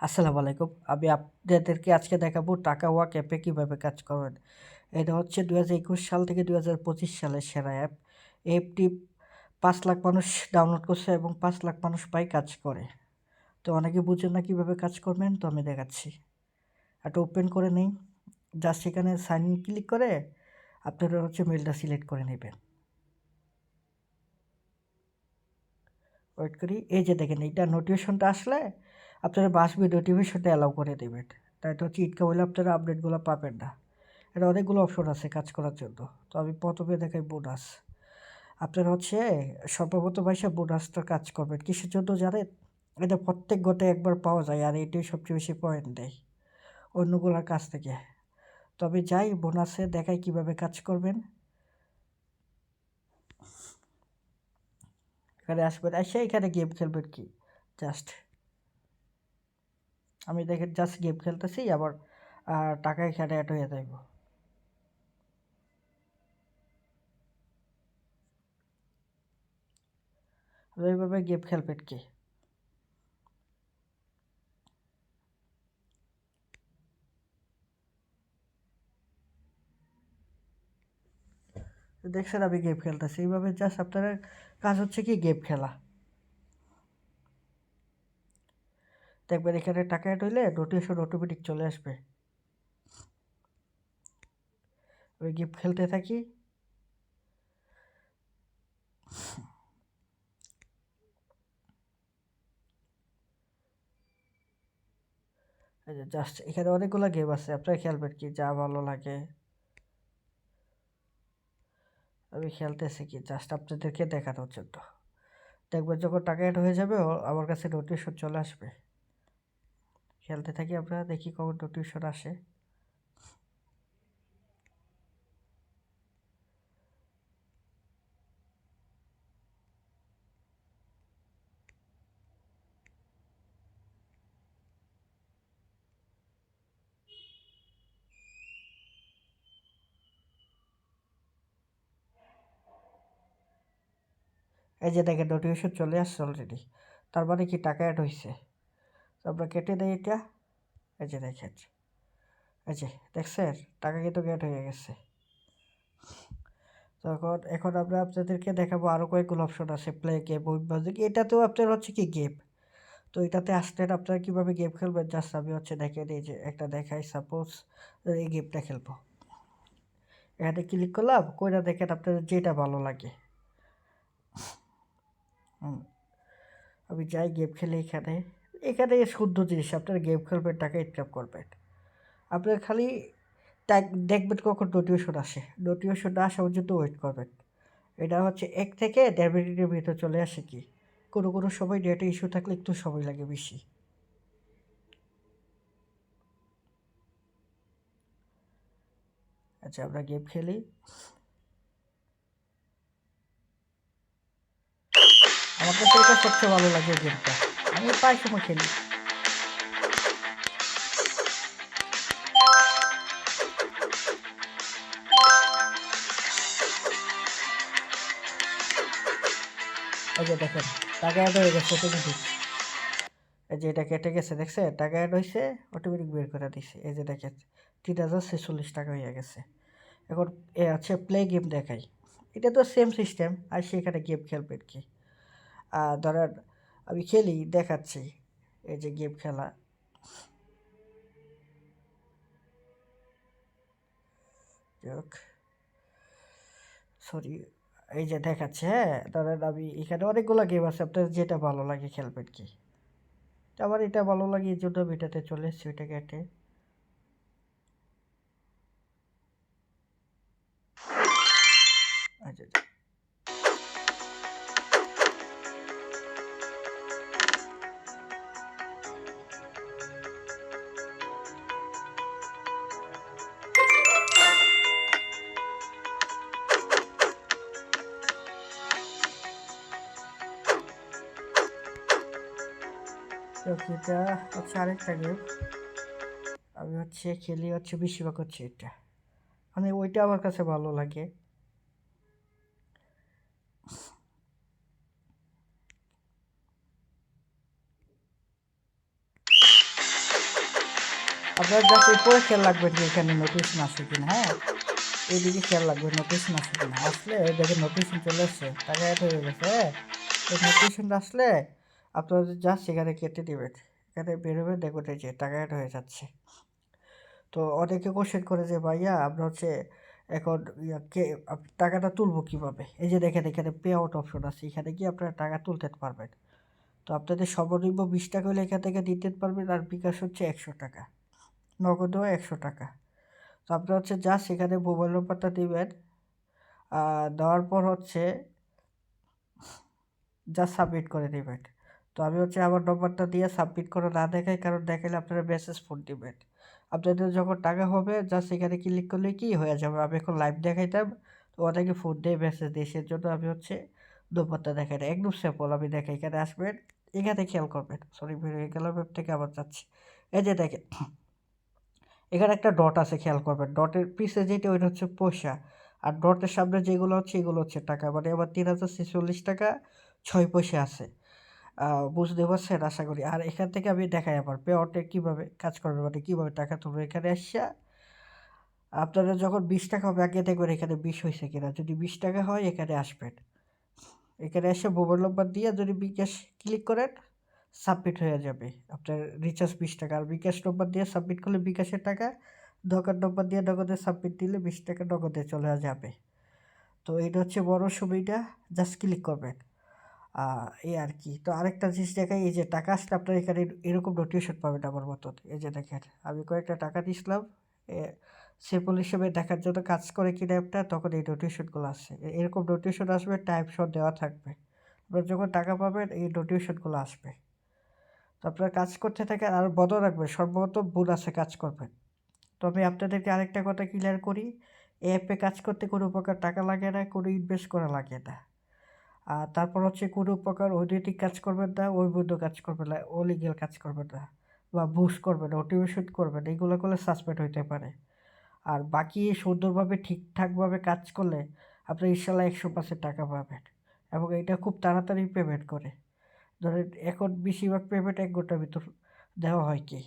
আসসালামু আলাইকুম। আমি আপনাদেরকে আজকে দেখাবো টাকা ওয়াক অ্যাপে কীভাবে কাজ করবেন এটা হচ্ছে দু হাজার একুশ সাল থেকে দু হাজার পঁচিশ সালের সেরা অ্যাপ অ্যাপটি পাঁচ লাখ মানুষ ডাউনলোড করছে এবং পাঁচ লাখ মানুষ পাই কাজ করে। তো অনেকে বুঝেন না কীভাবে কাজ করবেন, তো আমি দেখাচ্ছি। একটা ওপেন করে নেই। জাস্ট সেখানে সাইন ইন ক্লিক করে আপনারা হচ্ছে মেলটা সিলেক্ট করে নেবেন। ওয়েট করি। এই যে দেখেন, এইটা নোটিফিকেশনটা আসলে আপনারা বাস বাসবে নোটিফিকেশনটা অ্যালাউ করে দেবেন। তাই তো হচ্ছে ইটকা হলে আপনারা আপডেটগুলো পাবেন না। এটা অনেকগুলো অপশন আছে কাজ করার জন্য। তো আমি প্রথমে দেখাই বোনাস আপনারা হচ্ছে সর্বপ্রথম এসে বোনাসটা কাজ করবেন। কিসের জন্য জানেন? এটা প্রত্যেক গোটে একবার পাওয়া যায় আর এটাই সবচেয়ে বেশি পয়েন্ট দেয় অন্যগুলোর কাছ থেকে। তবে যাই বোনাসে দেখাই কীভাবে কাজ করবেন। এখানে আসবেন। এসে এখানে গেম খেলবেন কি? জাস্ট আমি দেখে জাস্ট গেম খেলতেছি, আবার টাকা এখানে অ্যাড হয়ে যাইব। এইভাবে গেম খেলবেন কি? দেখছেন আমি গেম খেলতেছি, এইভাবে জাস্ট আপনার কাজ হচ্ছে কি গেম খেলা। দেখবেন এখানে টাকা অ্যাড হইলে নোটিফিকেশন অটোমেটিক চলে আসবে। ওই গেম খেলতে থাকি। জাস্ট এখানে অনেকগুলো গেম আছে, আপনারা খেলবেন কি? যা ভালো লাগে। আমি খেলতেছি কি? জাস্ট আপনাদেরকে দেখানোর জন্য। দেখবেন যখন টাকা অ্যাড হয়ে যাবে, আমার কাছে নোটিফিকেশন চলে আসবে। খেলতে থাকি আমরা, দেখি কখন নোটিফিকেশন আসে। এই যে দেখেন নোটিফিকেশন চলে আসছে অলরেডি তার মানে কি, টাকা অ্যাড হয়েছে তো আমরা কেটে দিই এটা। এই যে দেখেন। এই যে দেখছেন? টাকা কিন্তু অ্যাড হয়ে গেছে। তখন এখন আমরা আপনাদেরকে দেখাবো আরও কয়েকগুলো অপশন আছে প্লে গেম মিউজিক এটাতেও আপনার হচ্ছে কি গেম তো এটাতে আসলেন আপনারা কীভাবে গেম খেলবেন? জাস্ট আমি হচ্ছে দেখে দিই যে একটা দেখাই। সাপোজ এই গেমটা খেলব। এখানে ক্লিক করলাম, কইরা দেখেন আপনাদের যেটা ভালো লাগে। আমি যাই গেম খেলি এখানে। এখানে শুদ্ধ জিনিস, আপনারা গেম খেলবেন, টাকা ইনকাম করবেন। আপনার খালি দেখবেন কখন নোটিফিকেশন আসে। নোটিফিকেশন না আসা পর্যন্ত ওয়েট করবেন। এটা হচ্ছে এক থেকে দেড় মিনিটের ভিতরে চলে আসে কি? কোনো কোনো সময় নেটে ইস্যু থাকলে একটু সময় লাগে বেশি। আচ্ছা আমরা গেম খেলি। আমার কাছে এটা সবচেয়ে ভালো লাগে গেমটা আমি প্রায় সময় খেলি এই যে দেখেন, টাকা অ্যাড হয়ে গেছে অটোমেটিক এই যে এটা কেটে গেছে দেখছে টাকা অ্যাড হয়েছে অটোমেটিক বের করে দিছে। এই যে দেখেন, তিন হাজার ছেচল্লিশ টাকা হয়ে গেছে। এখন এ আছে প্লে গেম দেখাই। এটা তো সেম সিস্টেম আর সেখানে গেম খেলবেন কি? ধরেন আমি খেলি, দেখাচ্ছি। এই যে গেম খেলা। সরি এই যে দেখাচ্ছে হ্যাঁ? ধরেন আমি এখানে অনেকগুলো গেম আছে, আপনার যেটা ভালো লাগে খেলবেন কি? আমার এটা ভালো লাগে এই জন্য আমি এটাতে চলে এসেছি ওইটা কেটে এটা হচ্ছে আরেকটা গেম আমি হচ্ছে খেলি হচ্ছে বেশিরভাগ হচ্ছে এটা মানে ওইটা আমার কাছে ভালো লাগে আপনার উপরে খেয়াল রাখবেন যে এখানে নোটিফিকেশন আসে কিনা হ্যাঁ এইদিকে খেয়াল রাখবেন নোটিফিকেশন আসে কিনা আসলে দেখেন নোটিফিকেশন চলে এসছে টাকা অ্যাড হয়ে গেছে হ্যাঁ আসলে আপনারা যা সেখানে কেটে দেবেন এখানে বেরোবে দেখবেন যে টাকা অ্যাড হয়ে যাচ্ছে। তো অনেকে কোশ্চেন করে যে, ভাইয়া, আমরা হচ্ছে এখন কে টাকাটা তুলবো কীভাবে? এই যে দেখেন, এখানে পে আউট অপশন আছে, এখানে গিয়ে আপনারা টাকা তুলতে পারবেন। তো আপনাদের সর্বনিম্ন বিশ টাকা হলে এখান থেকে দিতে পারবেন, আর বিকাশ হচ্ছে একশো টাকা, নগদও একশো টাকা। তো আপনারা হচ্ছে যা সেখানে মোবাইল নম্বরটা দিবেন দেওয়ার পর হচ্ছে যা সাবমিট করে দেবেন তো আমি হচ্ছে আমার নম্বরটা দিয়ে সাবমিট করে না দেখাই, কারণ দেখালে আপনারা মেসেজ ফোন দিবেন। আপনাদের যখন টাকা হবে জাস্ট এখানে ক্লিক করলে কি হয়ে যাবে? আমি এখন লাইভ দেখাইতাম, তো অনেকে ফোন দিয়ে মেসেজ দিই সেজন্য আমি হচ্ছে নম্বরটা দেখাই না একদম সিম্পল আমি দেখাই, এখানে আসবেন, এখানে খেয়াল করবেন। সরি বেরিয়ে গেলাম, web থেকে আবার যাচ্ছি। এই যে দেখেন, এখানে একটা ডট আছে, খেয়াল করবেন। ডটের পিছে যেটা, ওইটা হচ্ছে পয়সা। আর ডটের সামনে যেগুলো হচ্ছে এগুলো হচ্ছে টাকা। মানে আমার তিন হাজার ছেচল্লিশ টাকা, ছয় পয়সা আছে। বুঝতে পারছেন আশা করি। আর এখান থেকে আমি দেখাই আবার পেওয়ারটা কীভাবে কাজ করবে মানে কীভাবে টাকা তুলবে এখানে আসছে আপনারা যখন বিশ টাকা হবে, আগে দেখবেন এখানে বিশ হয়েছে কিনা। যদি বিশ টাকা হয়, এখানে আসবেন। এখানে এসে মোবাইল নম্বর দিয়ে যদি বিকাশ ক্লিক করেন সাবমিট হয়ে যাবে। আপনার রিচার্জ বিশ টাকা। আর বিকাশ নম্বর দিয়ে সাবমিট করলে বিকাশের টাকা, নগদ নম্বর দিয়ে নগদে সাবমিট দিলে বিশ টাকা নগদে চলে যাবে। তো এটা হচ্ছে বড় সুবিধা। জাস্ট ক্লিক করবেন। এই আর কি। তো আরেকটা জিনিস দেখাই, এই যে টাকা আসলে আপনার এখানে এরকম নোটিফিকেশন পাবেন আমার মতন। এই যে দেখেন, আমি কয়েকটা টাকা দিয়েছিলাম সেপল হিসেবে দেখার জন্য কাজ করে কিনা অ্যাপটা তখন এই নোটিফিকেশনগুলো আসে। এরকম নোটিফিকেশন আসবে টাইম শট দেওয়া থাকবে। আপনার যখন টাকা পাবেন, এই নোটিফিকেশনগুলো আসবে। তো আপনার কাজ করতে থাকেন আর বদল রাখবেন, সর্বপ্রথম বোনাসে কাজ করবেন। তো আমি আপনাদেরকে আরেকটা কথা ক্লিয়ার করি অ্যাপে কাজ করতে কোনো প্রকার টাকা লাগে না, কোনো ইনভেস্ট করা লাগে না। আর তারপর হচ্ছে কোনো প্রকার অনৈতিক কাজ করবেন না, অবৈধ কাজ করবেন না অলিগেল কাজ করবেন না বা বুশ করবেন মোটিভেশন করবেন এগুলো করলে সাসপেন্ড হইতে পারে। আর বাকি সুন্দরভাবে ঠিকঠাকভাবে কাজ করলে আপনি ইনশাল্লাহ একশো পার্সেন্ট টাকা পাবেন এবং এটা খুব তাড়াতাড়ি পেমেন্ট করে। ধরেন এখন বেশিরভাগ পেমেন্ট এক ঘণ্টার ভিতর দেওয়া হয় কি?